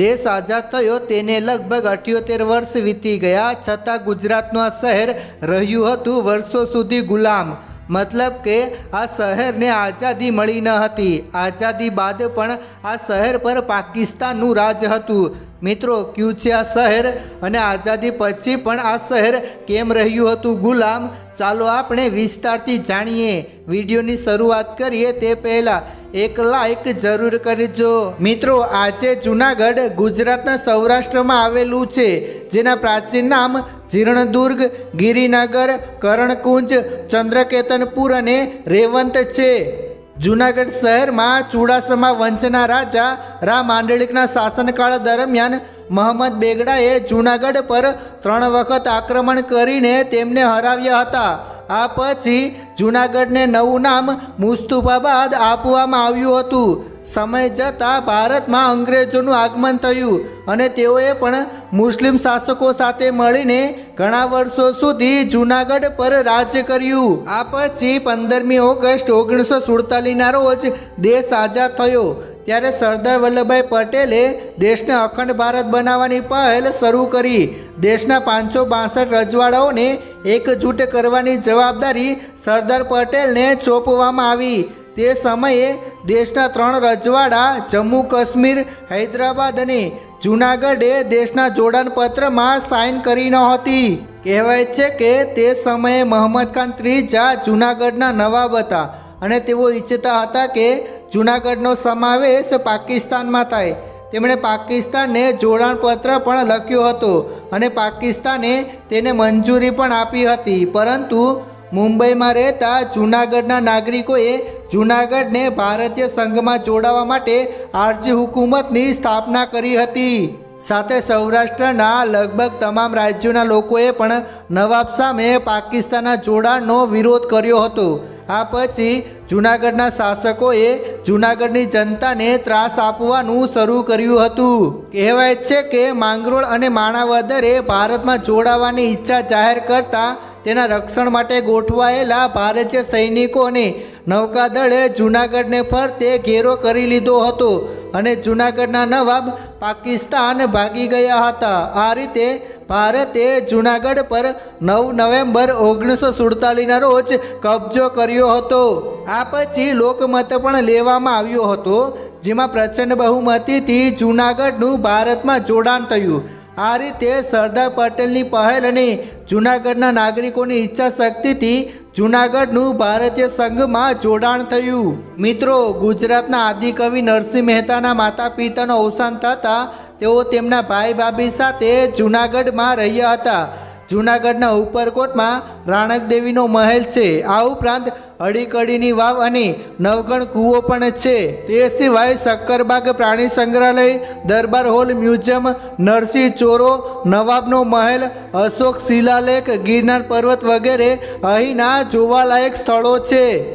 દેશ આઝાદ થયો તેને લગભગ અઠ્યોતેર વર્ષ વીતી ગયા. છતાં ગુજરાતનું આ શહેર રહ્યું હતું વર્ષો સુધી ગુલામ. મતલબ કે આ શહેરને આઝાદી મળી ન હતી. આઝાદી બાદ પણ આ શહેર પર પાકિસ્તાનનું રાજ હતું. મિત્રો, ક્યુ છે આ શહેર? અને આઝાદી પછી પણ આ શહેર કેમ રહ્યું હતું ગુલામ? ચાલો આપણે વિસ્તારથી જાણીએ. વિડીયોની શરૂઆત કરીએ તે પહેલાં. એક લાઈક જરૂર કરજો. મિત્રો, આજે જુનાગઢ ગુજરાતના સૌરાષ્ટ્રમાં આવેલું છે, જેના પ્રાચીન નામ જીર્ણદુર્ગ, ગિરિનગર, કરણકુંજ, ચંદ્રકેતનપુર અને રેવંત છે. જુનાગઢ શહેરમાં ચુડાસમા વંશના રાજા રામ માંડલિકના શાસનકાળ દરમિયાન મોહમ્મદ બેગડાએ જુનાગઢ પર ત્રણ વખત આક્રમણ કરીને તેમને હરાવ્યા હતા. આ પછી જુનાગઢને નવું નામ મુસ્તુફાબાદ આપવામાં આવ્યું હતું. સમય જતાં ભારતમાં અંગ્રેજોનું આગમન થયું અને તેઓએ પણ મુસ્લિમ શાસકો સાથે મળીને ઘણા વર્ષો સુધી જુનાગઢ પર રાજ્ય કર્યું. આ પછી પંદરમી ઓગસ્ટ ઓગણીસો સુડતાલીસના રોજ દેશ આઝાદ થયો. ત્યારે સરદાર વલ્લભભાઈ પટેલે દેશને અખંડ ભારત બનાવવાની પહેલ શરૂ કરી. દેશના પાંચસો બાસઠ રજવાડાઓને એકજૂટ કરવાની જવાબદારી સરદાર પટેલને સોંપવામાં આવી. તે સમયે દેશના ત્રણ રજવાડા, જમ્મુ, કાશ્મીર, હૈદરાબાદ અને જૂનાગઢે દેશના જોડાણપત્રમાં સાઇન કરી નહોતી કહેવાય છે કે તે સમયે મોહમ્મદ ખાન ત્રીજા જૂનાગઢના નવાબ હતા અને તેઓ ઈચ્છતા હતા કે જૂનાગઢનો સમાવેશ પાકિસ્તાનમાં થાય. તેમણે પાકિસ્તાનને જોડાણપત્ર પણ લખ્યું હતું અને પાકિસ્તાને તેને મંજૂરી પણ આપી હતી. પરંતુ મુંબઈમાં રહેતા જૂનાગઢના નાગરિકોએ જૂનાગઢને ભારતીય સંઘમાં જોડાવા માટે આરજી હુકુમતની સ્થાપના કરી હતી. સાથે સૌરાષ્ટ્રના લગભગ તમામ રાજ્યોના લોકોએ પણ નવાબ સામે પાકિસ્તાનના જોડાણનો વિરોધ કર્યો હતો. આ પછી જૂનાગઢના શાસકોએ જૂનાગઢની જનતાને ત્રાસ આપવાનું શરૂ કર્યું હતું. કહેવાય છે કે માંગરોળ અને માણાવદરે ભારતમાં જોડાવાની ઈચ્છા જાહેર કરતા તેના રક્ષણ માટે ગોઠવાયેલા ભારતીય સૈનિકો અને નૌકાદળે જૂનાગઢને ફરતે ઘેરો કરી લીધો હતો અને જૂનાગઢના નવાબ પાકિસ્તાન ભાગી ગયા હતા. આ રીતે ભારતે જૂનાગઢ પર નવ નવેમ્બર ઓગણીસો સુડતાલીસના રોજ કબજો કર્યો હતો. આ પછી લોકમત પણ લેવામાં આવ્યો હતો, જેમાં પ્રચંડ બહુમતીથી જૂનાગઢનું ભારતમાં જોડાણ થયું. આ રીતે સરદાર પટેલની પહેલ અને જૂનાગઢના નાગરિકોની ઈચ્છા શક્તિથી જૂનાગઢનું ભારતીય સંઘમાં જોડાણ થયું. મિત્રો, ગુજરાતના આદિકવિ નરસિંહ મહેતાના માતા પિતાનું અવસાન થતાં તેઓ તેમના ભાઈ ભાભી સાથે જૂનાગઢમાં રહ્યા હતા. જૂનાગઢના ઉપરકોટમાં રાણકદેવીનો મહેલ છે. આ ઉપરાંત અડીકડીની વાવ અને નવગણ કૂવો પણ છે. તે સિવાય શક્કરબાગ પ્રાણી સંગ્રહાલય, દરબાર હોલ, મ્યુઝિયમ, નરસિંહ ચોરો, નવાબનો મહેલ, અશોક શિલાલેખ, ગિરનાર પર્વત વગેરે અહીંના જોવાલાયક સ્થળો છે.